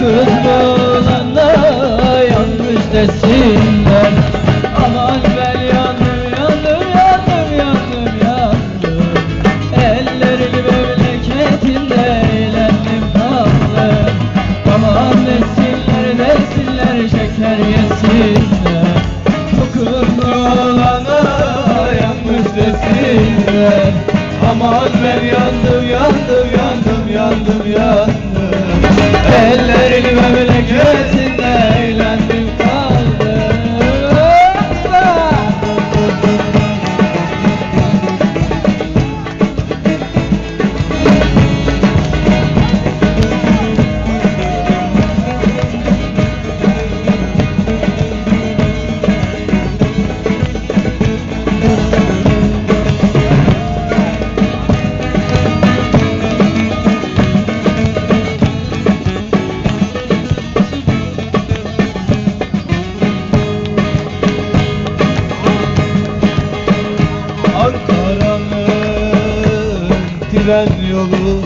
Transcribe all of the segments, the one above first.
Kırık yolunda yanmış desinler Aman ben yandım yandım yandım yandım yandım. Ellerini memleketinde eğlendim kaldım Aman desinler desinler şeker yesinler. Kırık yolunda yanmış desinler Aman ben yandım Tren yolu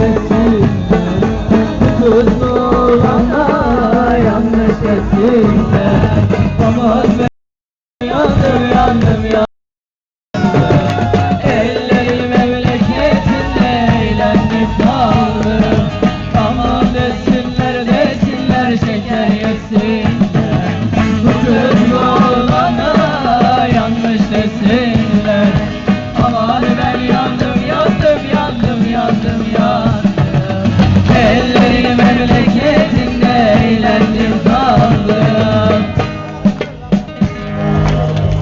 ettin Kız olana yanlış ettin Aman ben yandım yandım yandım Elleri memleketinde eğlendik kaldım Aman desinler desinler şeker yesinler